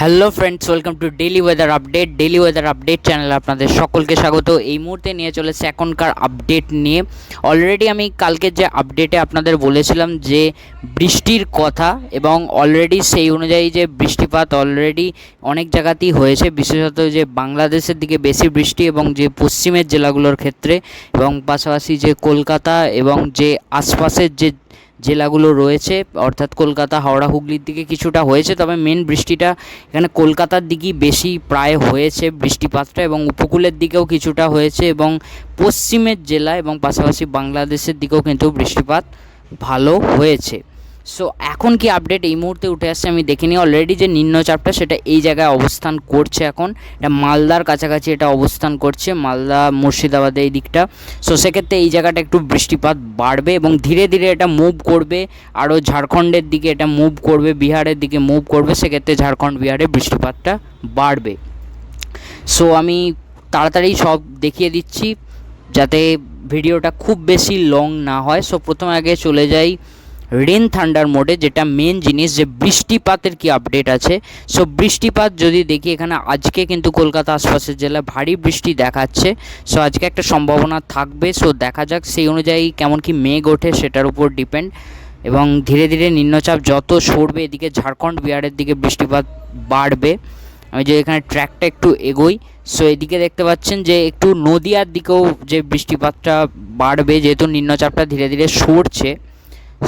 Hello friends welcome to daily weather update daily weather update চ্যানেলে আপনাদের সকলকে স্বাগত। এই মুহূর্তে নিয়ে চলেছে এখনকার আপডেট নিয়ে। অলরেডি আমি কালকের যে আপডেটে আপনাদের বলেছিলাম যে বৃষ্টির কথা এবং অলরেডি সেই অনুযায়ী যে বৃষ্টিপাত অলরেডি অনেক জায়গাতেই হয়েছে, বিশেষত যে বাংলাদেশের দিকে বেশি বৃষ্টি এবং যে পশ্চিমের জেলাগুলোর ক্ষেত্রে এবং পাশাপাশি যে কলকাতা এবং যে আশপাশের যে জেলাগুলো রয়েছে, অর্থাৎ কলকাতা, হাওড়া, হুগলির দিকে কিছুটা হয়েছে, তবে মেন বৃষ্টিটা এখানে কলকাতার দিকেই বেশি প্রায় হয়েছে বৃষ্টিপাতটা এবং উপকূলের দিকেও কিছুটা হয়েছে এবং পশ্চিমের জেলা এবং পাশাপাশি বাংলাদেশের দিকেও কিন্তু বৃষ্টিপাত ভালো হয়েছে। সো এখন কি আপডেট এই মুহূর্তে উঠে আসছে আমি দেখিনি। অলরেডি যে নিম্নচাপটা, সেটা এই জায়গায় অবস্থান করছে এখন। এটা মালদার কাছাকাছি এটা অবস্থান করছে, মালদা, মুর্শিদাবাদে এই দিকটা। সো সেক্ষেত্রে এই জায়গাটা একটু বৃষ্টিপাত বাড়বে এবং ধীরে ধীরে এটা মুভ করবে। আরও ঝাড়খণ্ডের দিকে এটা মুভ করবে, বিহারের দিকে মুভ করবে, সেক্ষেত্রে ঝাড়খণ্ড, বিহারে বৃষ্টিপাতটা বাড়বে। সো আমি তাড়াতাড়ি সব দেখিয়ে দিচ্ছি, যাতে ভিডিওটা খুব বেশি লং না হয়। সো প্রথমে আগে চলে যাই রেন থান্ডার মোডে যেটা মেন জিনিস যে বৃষ্টিপাতের কি আপডেট আছে। সো বৃষ্টিপাত যদি দেখি এখানে আজকে কিন্তু কলকাতা আশপাশের জেলায় ভারী বৃষ্টি দেখাচ্ছে। সো আজকে একটা সম্ভাবনা থাকবে। সো দেখা যাক সেই অনুযায়ী কেমন কি মেঘ ওঠে সেটার উপর ডিপেন্ড এবং ধীরে ধীরে নিম্নচাপ যত সরবে এদিকে ঝাড়খণ্ড, বিহারের দিকে বৃষ্টিপাত বাড়বে। আমি যে এখানে ট্র্যাকটা একটু এগোই। সো এদিকে দেখতে পাচ্ছেন যে একটু নদিয়ার দিকেও যে বৃষ্টিপাতটা বাড়বে, যেহেতু নিম্নচাপটা ধীরে ধীরে সরছে।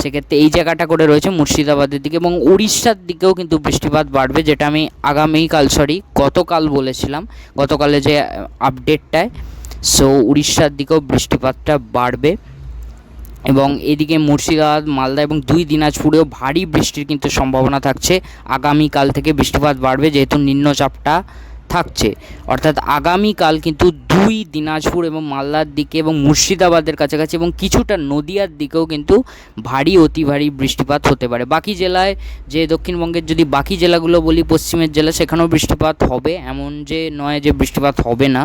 সেক্ষেত্রে এই জায়গাটা করে রয়েছে মুর্শিদাবাদের দিকে এবং উড়িষ্যার দিকেও কিন্তু বৃষ্টিপাত বাড়বে, যেটা আমি আগামীকাল সরি গতকাল বলেছিলাম। গতকালে যে আপডেটটায় সো উড়িষ্যার দিকেও বৃষ্টিপাতটা বাড়বে। এবং এদিকে মুর্শিদাবাদ, মালদা এবং দুই দিনাজপুরেও ভারী বৃষ্টির কিন্তু সম্ভাবনা থাকছে। আগামীকাল থেকে বৃষ্টিপাত বাড়বে, যেহেতু নিম্নচাপটা থাকছে। অর্থাৎ আগামীকাল কিন্তু দুই দিনাজপুর এবং মালদার দিকে এবং মুর্শিদাবাদের কাছাকাছি এবং কিছুটা নদিয়ার দিকেও কিন্তু ভারী, অতি ভারী বৃষ্টিপাত হতে পারে। বাকি জেলায় যে দক্ষিণবঙ্গের যদি বাকি জেলাগুলো বলি, পশ্চিমের জেলা সেখানেও বৃষ্টিপাত হবে। এমন যে নয় যে বৃষ্টিপাত হবে না।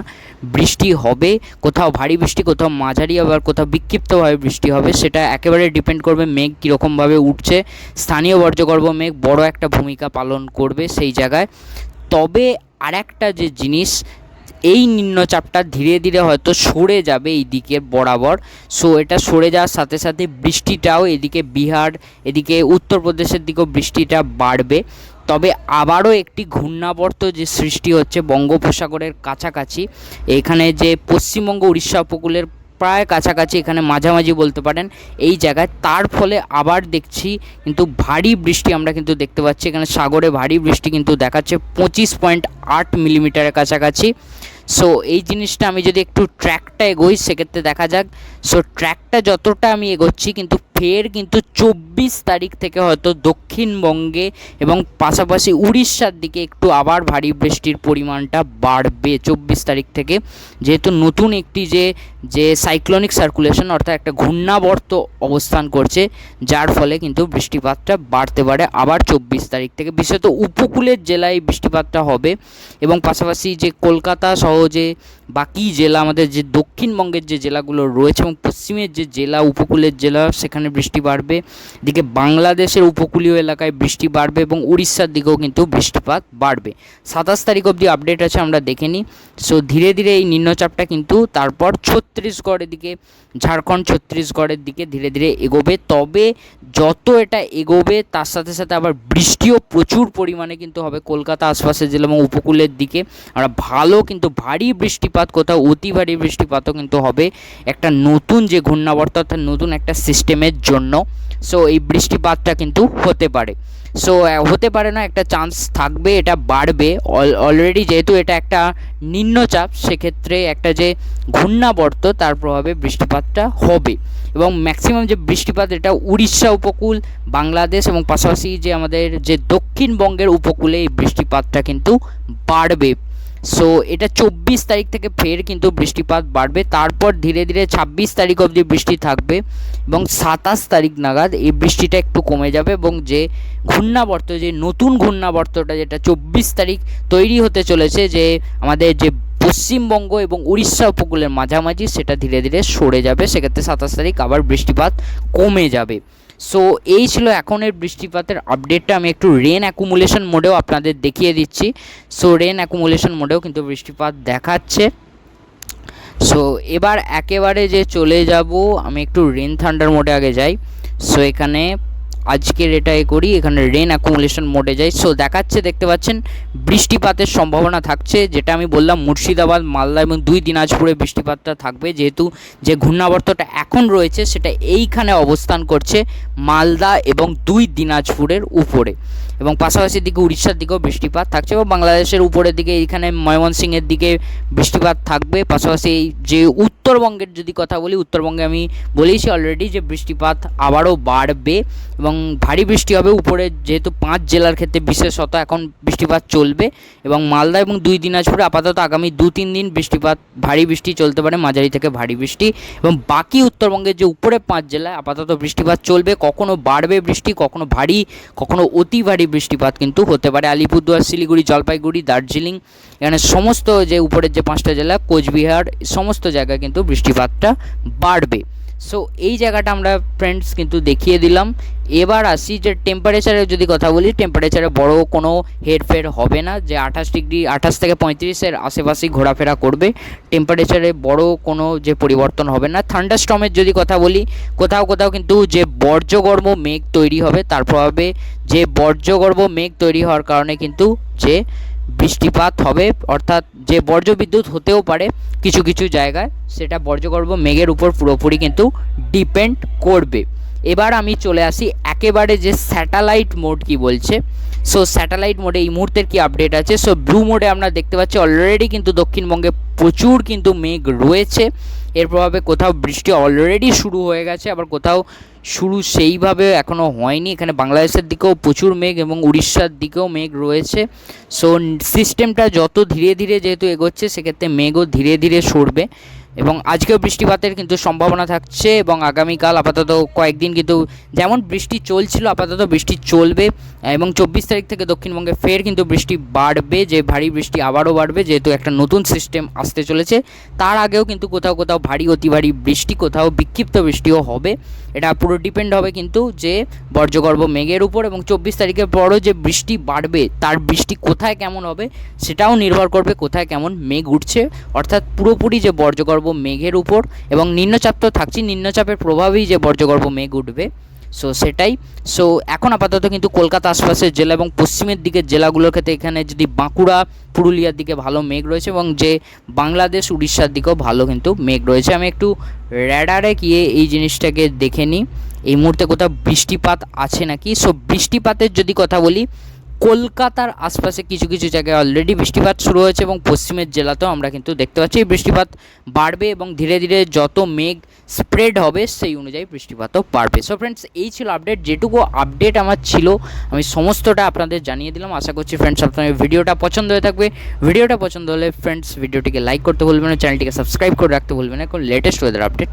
বৃষ্টি হবে, কোথাও ভারী বৃষ্টি, কোথাও মাঝারি আবার কোথাও বিক্ষিপ্তভাবে বৃষ্টি হবে, সেটা একেবারে ডিপেন্ড করবে মেঘ কীরকমভাবে উঠছে। স্থানীয় বর্জ্যগর্ভ মেঘ বড় একটা ভূমিকা পালন করবে সেই জায়গায়। তবে আরেকটা যে জিনিস, এই নিম্নচাপটা ধীরে ধীরে হয়তো সরে যাবে এই দিকের বরাবর। সো এটা সরে যাওয়ার সাথে সাথে বৃষ্টিটাও এদিকে বিহার, এদিকে উত্তরপ্রদেশের দিকেও বৃষ্টিটা বাড়বে। তবে আবারও একটি ঘূর্ণাবর্ত যে সৃষ্টি হচ্ছে বঙ্গোপসাগরের কাছাকাছি, এখানে যে পশ্চিমবঙ্গ উড়িষ্যা উপকূলের প্রায় কাছাকাছি এখানে মাঝামাঝি বলতে পারেন, এই জায়গায়। তার ফলে আবার দেখছি কিন্তু ভারী বৃষ্টি আমরা কিন্তু দেখতে পাচ্ছি। এখানে সাগরে ভারী বৃষ্টি কিন্তু দেখাচ্ছে, পঁচিশ পয়েন্ট আট মিলিমিটারের কাছাকাছি। সো এই জিনিসটা আমি যদি একটু ট্র্যাকটা এগোই, সেক্ষেত্রে দেখা যাক। সো ট্র্যাকটা যতটা আমি এগোচ্ছি, কিন্তু ফের কিন্তু চব্বিশ তারিখ থেকে হয়তো দক্ষিণবঙ্গে এবং পাশাপাশি উড়িষ্যার দিকে একটু আবার ভারী বৃষ্টির পরিমাণটা বাড়বে চব্বিশ তারিখ থেকে। যেহেতু নতুন একটি যে যে সাইক্লোনিক সার্কুলেশন অর্থাৎ একটা ঘূর্ণাবর্ত অবস্থান করছে, যার ফলে কিন্তু বৃষ্টিপাতটা বাড়তে পারে আবার চব্বিশ তারিখ থেকে। বিশেষত উপকূলের জেলায় বৃষ্টিপাতটা হবে এবং পাশাপাশি যে কলকাতা সহ যে বাকি জেলা, আমাদের যে দক্ষিণবঙ্গের যে জেলাগুলো রয়েছে এবং পশ্চিমের যে জেলা, উপকূলের জেলা, সেখানে বৃষ্টি বাড়বে। এদিকে বাংলাদেশের উপকূলীয় এলাকায় বৃষ্টি বাড়বে এবং উড়িষ্যার দিকেও কিন্তু বৃষ্টিপাত বাড়বে। সাতাশ তারিখ অবধি আপডেট আছে, আমরা দেখে নিই। সো ধীরে ধীরে এই নিম্নচাপটা কিন্তু তারপর ছত্রিশগড়ের দিকে, ঝাড়খণ্ড ছত্রিশগড়ের দিকে ধীরে ধীরে এগোবে। তবে যত এটা এগোবে, তার সাথে সাথে আবার বৃষ্টিও প্রচুর পরিমাণে কিন্তু হবে কলকাতা আশপাশের জেলা এবং উপকূলের দিকে। আমরা ভালো কিন্তু ভারী বৃষ্টিপাত, কোথাও অতি ভারী বৃষ্টিপাতও কিন্তু হবে একটা নতুন যে ঘূর্ণাবর্ত, অর্থাৎ নতুন একটা সিস্টেমের জন্য। সো এই বৃষ্টিপাতটা কিন্তু হতে পারে। সো হতে পারে না, একটা চান্স থাকবে, এটা বাড়বে। অলরেডি যেহেতু এটা একটা নিম্নচাপ, সেক্ষেত্রে একটা যে ঘূর্ণাবর্ত, তার প্রভাবে বৃষ্টিপাতটা হবে। এবং ম্যাক্সিমাম যে বৃষ্টিপাত, এটা উড়িষ্যা উপকূল, বাংলাদেশ এবং পাশাপাশি যে আমাদের যে দক্ষিণবঙ্গের উপকূলে এই বৃষ্টিপাতটা কিন্তু বাড়বে। সো এটা চব্বিশ তারিখ থেকে ফের কিন্তু বৃষ্টিপাত বাড়বে। তারপর ধীরে ধীরে ছাব্বিশ তারিখ অবধি বৃষ্টি থাকবে এবং সাতাশ তারিখ নাগাদ এই বৃষ্টিটা একটু কমে যাবে এবং যে ঘূর্ণাবর্ত, যে নতুন ঘূর্ণাবর্তটা যেটা চব্বিশ তারিখ তৈরি হতে চলেছে, যে আমাদের যে পশ্চিমবঙ্গ এবং উড়িষ্যা উপকূলের মাঝামাঝি, সেটা ধীরে ধীরে সরে যাবে। সেক্ষেত্রে সাতাশ তারিখ আবার বৃষ্টিপাত কমে যাবে। সো এই ছিল এখনের বৃষ্টিপাতের আপডেটটা আমি একটু রেন অ্যাকুমুলেশন মোডেও আপনাদের দেখিয়ে দিচ্ছি। সো রেন অ্যাকুমুলেশন মোডেও কিন্তু বৃষ্টিপাত দেখাচ্ছে। সো এবার একেবারে যে চলে যাব, আমি একটু রেন থান্ডার মোডে আগে যাই। সো এখানে আজকের এটা এ করি, এখানে রেন অ্যাকুমুলেশন মোডে যাই। সো দেখাচ্ছে, দেখতে পাচ্ছেন, বৃষ্টিপাতের সম্ভাবনা থাকছে, যেটা আমি বললাম, মুর্শিদাবাদ, মালদা এবং দুই দিনাজপুরে বৃষ্টিপাতটা থাকবে। যেহেতু যে ঘূর্ণাবর্তটা এখন রয়েছে, সেটা এইখানে অবস্থান করছে মালদা এবং দুই দিনাজপুরের উপরে। এবং পাশাপাশি দিকে উড়িষ্যার দিকেও বৃষ্টিপাত থাকছে এবং বাংলাদেশের উপরের দিকে, এইখানে ময়মনসিংহের দিকে বৃষ্টিপাত থাকবে। পাশাপাশি যে উত্তরবঙ্গের যদি কথা বলি, উত্তরবঙ্গে আমি বলেইছি অলরেডি যে বৃষ্টিপাত আবারও বাড়বে এবং ভারী বৃষ্টি হবে উপরে যেহেতু পাঁচ জেলার ক্ষেত্রে বিশেষত এখন বৃষ্টিপাত চলবে এবং মালদা এবং দুই দিনাজপুরে আপাতত আগামী দু তিন দিন বৃষ্টিপাত, ভারী বৃষ্টি চলতে পারে, মাঝারি থেকে ভারী বৃষ্টি এবং বাকি উত্তরবঙ্গের যে উপরে পাঁচ জেলায় আপাতত বৃষ্টিপাত চলবে, কখনো বাড়বে বৃষ্টি, কখনো ভারী, কখনো অতি ভারী বৃষ্টিপাত কিন্তু হতে পারে। আলিপুরদুয়ার, শিলিগুড়ি, জলপাইগুড়ি, দার্জিলিং এখানে সমস্ত যে উপরের যে পাঁচটা জেলা, কোচবিহার, সমস্ত জায়গায় কিন্তু বৃষ্টিপাতটা বাড়বে। সো এই জায়গাটা আমরা ফ্রেন্ডস কিন্তু দেখিয়ে দিলাম। এবার আসি যে টেম্পারেচারের যদি কথা বলি টেম্পারেচারে বড় কোনো হেরফের হবে না যে আঠাশ ডিগ্রি, আঠাশ থেকে পঁয়ত্রিশের আশেপাশেই ঘোরাফেরা করবে। টেম্পারেচারে বড় কোনো যে পরিবর্তন হবে না। থান্ডারস্টমের যদি কথা বলি, কোথাও কোথাও কিন্তু যে বর্জ্যগর্ভ মেঘ তৈরি হবে, তার প্রভাবে যে বর্জ্যগর্ভ মেঘ তৈরি হওয়ার কারণে কিন্তু যে বৃষ্টিপাত হবে, অর্থাৎ যে বর্জ্য বিদ্যুৎ হতেও পারে কিছু কিছু জায়গায়, সেটা বর্জ্যগর্ভ মেঘের উপর পুরোপুরি কিন্তু ডিপেন্ড করবে। এবার আমি চলে আসি একেবারে যে স্যাটেলাইট মোড কি বলছে। সো স্যাটেলাইট মোডে এই মুহূর্তের কি আপডেট আছে? সো ব্লু মোডে আমরা দেখতে পাচ্ছি অলরেডি কিন্তু দক্ষিণবঙ্গে প্রচুর কিন্তু মেঘ রয়েছে। এর প্রভাবে কোথাও বৃষ্টি অলরেডি শুরু হয়ে গেছে, আবার কোথাও শুরু সেইভাবে এখনও হয়নি। এখানে বাংলাদেশের দিকেও প্রচুর মেঘ এবং উড়িষ্যার দিকেও মেঘ রয়েছে। সো সিস্টেমটা যত ধীরে ধীরে যেহেতু এগোচ্ছে, সেক্ষেত্রে মেঘও ধীরে ধীরে সরবে। এবং আজকেও বৃষ্টিপাতের কিন্তু সম্ভাবনা থাকছে এবং আগামীকাল আপাতত কয়েকদিন কিন্তু যেমন বৃষ্টি চলছিল, আপাতত বৃষ্টি চলবে। এবং চব্বিশ তারিখ থেকে দক্ষিণবঙ্গে ফের কিন্তু বৃষ্টি বাড়বে, যে ভারী বৃষ্টি আবারও বাড়বে, যেহেতু একটা নতুন সিস্টেম আসতে চলেছে। তার আগেও কিন্তু কোথাও কোথাও ভারী, অতি ভারী বৃষ্টি, কোথাও বিক্ষিপ্ত বৃষ্টিও হবে। এটা পুরো ডিপেন্ড হবে কিন্তু যে বর্জ্যগর্ভ মেঘের উপর এবং চব্বিশ তারিখের পরও যে বৃষ্টি বাড়বে, তার বৃষ্টি কোথায় কেমন হবে সেটাও নির্ভর করবে কোথায় কেমন মেঘ উঠছে। অর্থাৎ পুরোপুরি যে বর্জ্যগর্ভ মেঘের উপর এবং নিম্নচাপ তো থাকছি নিম্নচাপের প্রভাবেই যে বর্জ্যগর্ভ মেঘ উঠবে। সো সেটাই। সো এখন আপাতত কিন্তু কলকাতা আশপাশের জেলা এবং পশ্চিমের দিকের জেলাগুলোর ক্ষেত্রে এখানে যদি বাঁকুড়া, পুরুলিয়ার দিকে ভালো মেঘ রয়েছে এবং যে বাংলাদেশ, উড়িষ্যার দিকেও ভালো কিন্তু মেঘ রয়েছে। আমি একটু র্যাডারে গিয়ে এই জিনিসটাকে দেখে নিই। এই মুহূর্তে কোথাও বৃষ্টিপাত আছে নাকি? সো বৃষ্টিপাতের যদি কথা বলি, কলকাতার আশপাশে কিছু কিছু জায়গায় অলরেডি বৃষ্টিপাত শুরু হয়েছে এবং পশ্চিমের জেলাতেও আমরা কিন্তু দেখতে পাচ্ছি বৃষ্টিপাত বাড়বে এবং ধীরে ধীরে যত মেঘ স্প্রেড হবে সেই অনুযায়ী বৃষ্টিপাতও পারবে সো ফ্রেন্ডস এই ছিল আপডেট যেটুকু আপডেট আমার ছিল, আমি সমস্তটা আপনাদের জানিয়ে দিলাম। আশা করছি ফ্রেন্ডস আপনাদের ভিডিওটা পছন্দ হয়ে থাকবে। ভিডিওটা পছন্দ হলে ফ্রেন্ডস ভিডিওটিকে লাইক করতে ভুলবেন না চ্যানেলটিকে সাবস্ক্রাইব করে রাখতে ভুলবেন না। এখন লেটেস্ট ওয়েদার আপডেট